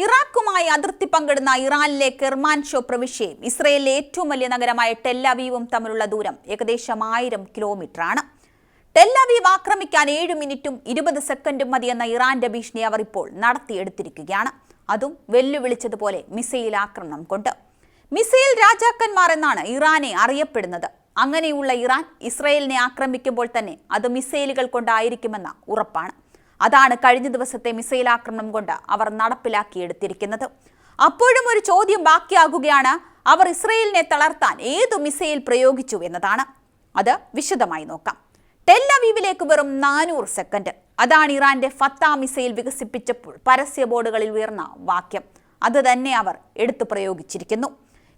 ഇറാഖുമായി അതിർത്തി പങ്കിടുന്ന ഇറാനിലെ കെർമാൻ ഷോ പ്രവിശ്യയും ഇസ്രയേലിലെ ഏറ്റവും വലിയ നഗരമായ ടെല്ലവീവും തമ്മിലുള്ള ദൂരം ഏകദേശം ആയിരം കിലോമീറ്ററാണ്. ടെല്ലവീവ് ആക്രമിക്കാൻ ഏഴ് മിനിറ്റും ഇരുപത് സെക്കൻഡും മതിയെന്ന ഇറാന്റെ ഭീഷണി അവർ ഇപ്പോൾ നടത്തിയെടുത്തിരിക്കുകയാണ്. അതും വെല്ലുവിളിച്ചതുപോലെ മിസൈൽ ആക്രമണം കൊണ്ട്. മിസൈൽ രാജാക്കന്മാർ എന്നാണ് ഇറാനെ അറിയപ്പെടുന്നത്. അങ്ങനെയുള്ള ഇറാൻ ഇസ്രയേലിനെ ആക്രമിക്കുമ്പോൾ തന്നെ അത് മിസൈലുകൾ കൊണ്ടായിരിക്കുമെന്ന ഉറപ്പാണ്. അതാണ് കഴിഞ്ഞ ദിവസത്തെ മിസൈൽ ആക്രമണം കൊണ്ട് അവർ നടപ്പിലാക്കിയെടുത്തിരിക്കുന്നത്. അപ്പോഴും ഒരു ചോദ്യം ബാക്കിയാകുകയാണ് അവർ ഇസ്രയേലിനെ തളർത്താൻ ഏതു മിസൈൽ പ്രയോഗിച്ചു എന്നതാണ്. അത് വിശദമായി നോക്കാം. ടെല്ലവീവിലേക്ക് വെറും നാനൂറ് സെക്കൻഡ്. അതാണ് ഇറാന്റെ ഫത്ത മിസൈൽ വികസിപ്പിച്ചപ്പോൾ പരസ്യ ബോർഡുകളിൽ ഉയർന്ന വാക്യം. അത് തന്നെ അവർ എടുത്തു പ്രയോഗിച്ചിരിക്കുന്നു.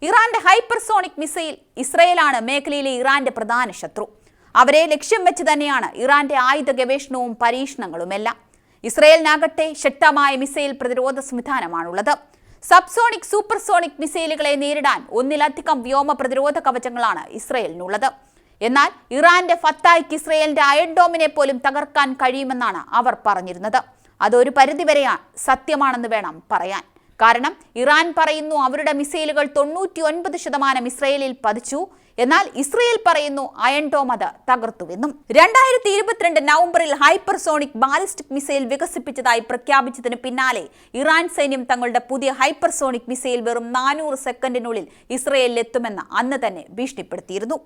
ഇറാന്റെ ഹൈപ്പർസോണിക് മിസൈൽ ഇസ്രയേലാണ് മേഖലയിലെ ഇറാന്റെ പ്രധാന ശത്രു. അവരെ ലക്ഷ്യം വെച്ച് തന്നെയാണ് ഇറാന്റെ ആയുധ ഗവേഷണവും പരീക്ഷണങ്ങളുമെല്ലാം. ഇസ്രയേലിനാകട്ടെ ശക്തമായ മിസൈൽ പ്രതിരോധ സംവിധാനമാണുള്ളത്. സബ്സോണിക് സൂപ്പർസോണിക് മിസൈലുകളെ നേരിടാൻ ഒന്നിലധികം വ്യോമ പ്രതിരോധ കവചങ്ങളാണ് ഇസ്രയേലിനുള്ളത്. എന്നാൽ ഇറാന്റെ ഫത്തായ്ക്ക് ഇസ്രയേലിന്റെ അയൺ ഡോമിനെ പോലും തകർക്കാൻ കഴിയുമെന്നാണ് അവർ പറഞ്ഞിരുന്നത്. അതൊരു പരിധിവരെയാണ് സത്യമാണെന്ന് വേണം പറയാൻ. കാരണം ഇറാൻ പറയുന്നു അവരുടെ മിസൈലുകൾ തൊണ്ണൂറ്റി ഒൻപത് ശതമാനം ഇസ്രയേലിൽ പതിച്ചു. എന്നാൽ ഇസ്രയേൽ പറയുന്നു അയൺ ഡോം അത് തകർത്തുവെന്നും. രണ്ടായിരത്തി ഇരുപത്തിരണ്ട് നവംബറിൽ ഹൈപ്പർസോണിക് ബാലിസ്റ്റിക് മിസൈൽ വികസിപ്പിച്ചതായി പ്രഖ്യാപിച്ചതിന് പിന്നാലെ ഇറാൻ സൈന്യം തങ്ങളുടെ പുതിയ ഹൈപ്പർസോണിക് മിസൈൽ വെറും നാനൂറ് സെക്കൻഡിനുള്ളിൽ ഇസ്രയേലിൽ എത്തുമെന്ന് അന്ന് തന്നെ ഭീഷണിപ്പെടുത്തിയിരുന്നു.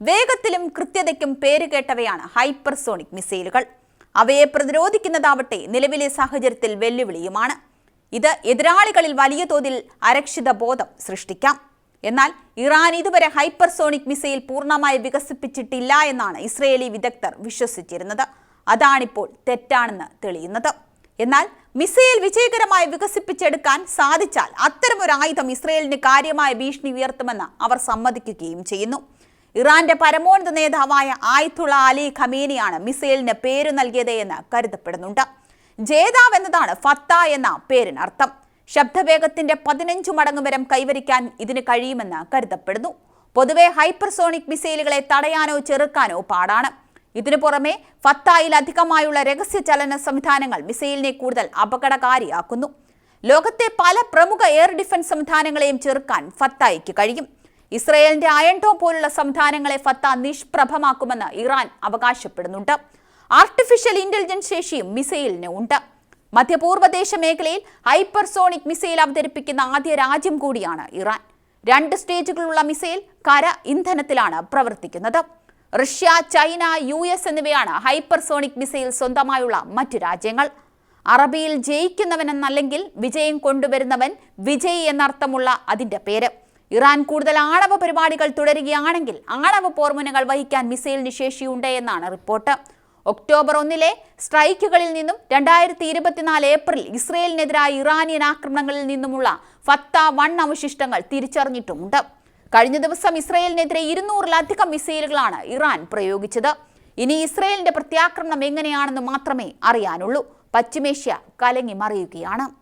വേഗത്തിലും കൃത്യതയ്ക്കും പേരുകേട്ടവയാണ് ഹൈപ്പർസോണിക് മിസൈലുകൾ. അവയെ പ്രതിരോധിക്കുന്നതാവട്ടെ നിലവിലെ സാഹചര്യത്തിൽ വെല്ലുവിളിയുമാണ്. ഇത് എതിരാളികളിൽ വലിയ തോതിൽ അരക്ഷിത ബോധം സൃഷ്ടിക്കാം. എന്നാൽ ഇറാൻ ഇതുവരെ ഹൈപ്പർസോണിക് മിസൈൽ പൂർണമായി വികസിപ്പിച്ചിട്ടില്ല എന്നാണ് ഇസ്രയേലി വിദഗ്ധർ വിശ്വസിച്ചിരുന്നത്. അതാണിപ്പോൾ തെറ്റാണെന്ന് തെളിയുന്നത്. എന്നാൽ മിസൈൽ വിജയകരമായി വികസിപ്പിച്ചെടുക്കാൻ സാധിച്ചാൽ അത്തരമൊരു ആയുധം ഇസ്രയേലിന് കാര്യമായ ഭീഷണി ഉയർത്തുമെന്ന് അവർ സമ്മതിക്കുകയും ചെയ്യുന്നു. ഇറാന്റെ പരമോന്നത നേതാവായ ആയിത്തുള്ള അലി ഖമീനിയാണ് മിസൈലിന് പേര് നൽകിയത് എന്ന് കരുതപ്പെടുന്നുണ്ട്. ജേതാവ് എന്നതാണ് ഫത്ത എന്ന പേരിനർത്ഥം ശബ്ദവേഗത്തിന്റെ പതിനഞ്ചു മടങ്ങ് വരം കൈവരിക്കാൻ ഇതിന് കഴിയുമെന്ന് കരുതപ്പെടുന്നു. പൊതുവെ ഹൈപ്പർസോണിക് മിസൈലുകളെ തടയാനോ ചെറുക്കാനോ പാടാണ്. ഇതിനു പുറമെ ഫത്തായിൽ അധികമായുള്ള രഹസ്യ ചലന സംവിധാനങ്ങൾ മിസൈലിനെ കൂടുതൽ അപകടകാരിയാക്കുന്നു. ലോകത്തെ പല പ്രമുഖ എയർ ഡിഫൻസ് സംവിധാനങ്ങളെയും ചെറുക്കാൻ ഫത്തായിക്ക് കഴിയും. ഇസ്രയേലിന്റെ അയൺടോ പോലുള്ള സംവിധാനങ്ങളെ ഫത്ത നിഷ്പ്രഭമാക്കുമെന്ന് ഇറാൻ അവകാശപ്പെടുന്നുണ്ട്. ആർട്ടിഫിഷ്യൽ ഇന്റലിജൻസ് ശേഷിയും മിസൈലിന് ഉണ്ട്. മധ്യപൂർവദേശ മേഖലയിൽ ഹൈപ്പർസോണിക് മിസൈൽ അവതരിപ്പിക്കുന്ന ആദ്യ രാജ്യം കൂടിയാണ് ഇറാൻ. രണ്ട് സ്റ്റേജുകളുള്ള മിസൈൽ കര ഇന്ധനത്തിലാണ് പ്രവർത്തിക്കുന്നത്. റഷ്യ ചൈന യു എസ് എന്നിവയാണ് ഹൈപ്പർസോണിക് മിസൈൽ സ്വന്തമായുള്ള മറ്റു രാജ്യങ്ങൾ. അറബിയിൽ ജയിക്കുന്നവൻ എന്നല്ലെങ്കിൽ വിജയം കൊണ്ടുവരുന്നവൻ വിജയ് എന്നർത്ഥമുള്ള അതിന്റെ പേര്. ഇറാൻ കൂടുതൽ ആണവ പരിപാടികൾ തുടരുകയാണെങ്കിൽ ആണവ പോർമുനകൾ വഹിക്കാൻ മിസൈലിന് ശേഷിയുണ്ട് എന്നാണ് റിപ്പോർട്ട്. ഒക്ടോബർ ഒന്നിലെ സ്ട്രൈക്കുകളിൽ നിന്നും രണ്ടായിരത്തി ഇരുപത്തിനാല് ഏപ്രിൽ ഇസ്രയേലിനെതിരായ ഇറാനിയൻ ആക്രമണങ്ങളിൽ നിന്നുമുള്ള ഫത്ത വൺ അവശിഷ്ടങ്ങൾ തിരിച്ചറിഞ്ഞിട്ടുമുണ്ട്. കഴിഞ്ഞ ദിവസം ഇസ്രയേലിനെതിരെ ഇരുന്നൂറിലധികം മിസൈലുകളാണ് ഇറാൻ പ്രയോഗിച്ചത്. ഇനി ഇസ്രയേലിന്റെ പ്രത്യാക്രമണം എങ്ങനെയാണെന്ന് മാത്രമേ അറിയാനുള്ളൂ. പശ്ചിമേഷ്യ കലങ്ങി മറിയുകയാണ്